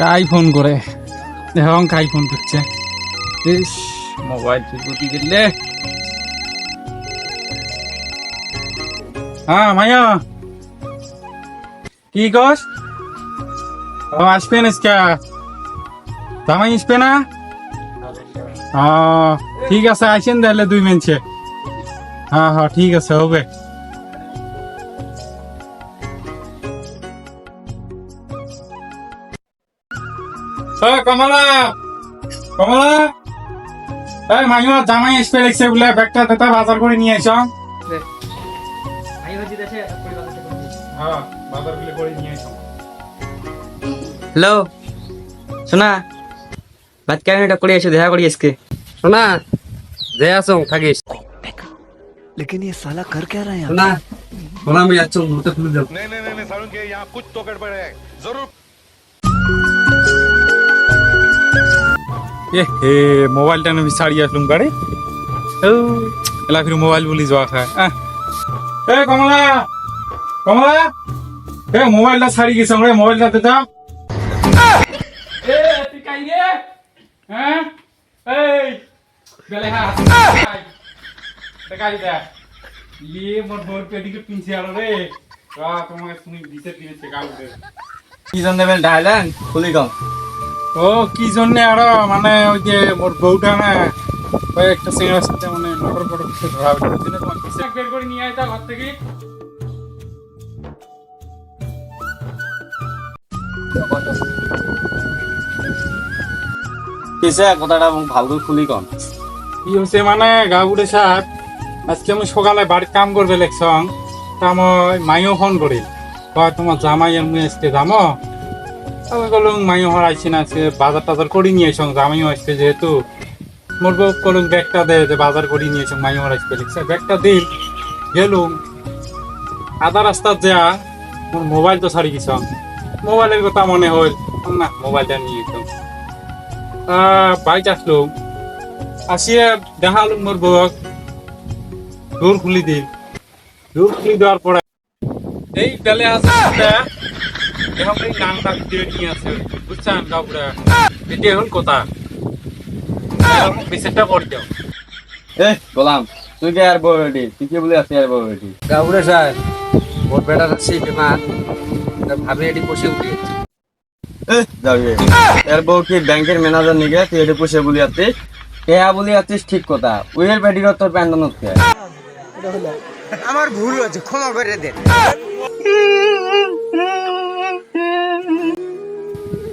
কাই phone করে। এখন কাই phone করছে। ইস মোবাইল টিপুতি দিলে হ্যাঁ মাইয়া। কি কস? আসবে না জামাই আসবে না? ঠিক আছে আসেন তাহলে দুই মেনছে হ্যাঁ হ্যাঁ ঠিক আছে, হবে। কমলা কমলা এই মাইয়া জামাই আসবে দেখছে বলে ব্যাগটা তেতা বাজার করে নিয়ে এসো হ্যাঁ বাজার গুলো করে নিয়ে এসো হ্যালো শোনা ভাত কেন এটা করে এসে দেখা করি আজকে শোনা যে আসো থাকিস लेकिन ये साला कर क्या रहा है यहाँ শোনা শোনা আমি যাচ্ছ মুহূর্তে খুলে যাও नहीं नहीं नहीं नहीं सारुण के यहाँ कुछ तो गड़बड़ है जरूर এ হে, মোবাইলটা আমি ছাড়িয়ে আসলুম গাড়ি ও, এলা ফির মোবাইল বলি যাওয়া খায়। এ, কমলা! কমলা! এ, মোবাইলটা ছাড়ি গেছে রে মোবাইলটা দে। দাও হ্যাঁ হা কি জন দেবেন ডাইলেন খুলি কম। ও কি জন্য আরও? মানে ওই যে মোর বউটা না একটা সিঙ্গার সাথে মানে মোটর ফটর কিছু ধরা ওই জন্য তোমার বের করে নিয়ে আইতা ঘর থেকে। কিসে কথাটা ভালো করে খুলি কম কি মানে আজকে আমি সকালে বাড়ির কাম করবে লেখছং তা মই মাইও ফোন কয় তোমার জামাই এমনি আজকে যামো? আমি বললাম মাইও হর আইসি না, আজকে বাজার টাজার করি নিয়ে এসং জামাইও আসছে যেহেতু মোর বউ কলম ব্যাগটা দে যে বাজার করি নিয়ে এসং মাইও হর আসবে লিখছে, ব্যাগটা দিল গেলুম, আধা রাস্তা যা, মোর মোবাইল তো ছাড়ি গেছ, মোবাইলের কথা মনে হইল, না, মোবাইলটা নিয়ে যেতাম বাইক আসলো, আসিয়া দেখাল মোর বউক, দূর খুলি দিল দূর খুলি দেওয়ার পরে, এই বেলে আছে এখন এই নামটা ভিডিও নিয়ে আছে বুঝছেন? এখন কথা। এরকম বিচারটা করে দাও। এ গোলাম তুই কে আর তুই কি বলে আছিস আর স্যার ওর বেটা আছে বিমার। ভাবি এটি বসে উঠে। এর বউ কি ব্যাংকের ম্যানেজার নিগে? তুই এটি বসে বলি আছিস? কেয়া বলি আছিস ঠিক কথা? উইয়ের বেডির তোর প্যান্ডন আমার ভুল হয়েছে ক্ষমা করে দে।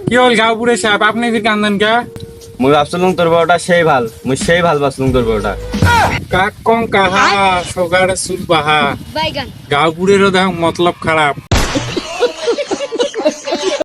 কি হল গাঁওপুরে সাহেব আপনি ফির কান্দন কে? মুই ভাবছিলাম তোর বড়টা সেই ভালো মুই সেই ভালো ভাবছিলাম তোর বড়টা কাক কং কাহা সগাড়ে সুল বাহা। গাঁওপুরেরও দেখ মতলব খারাপ।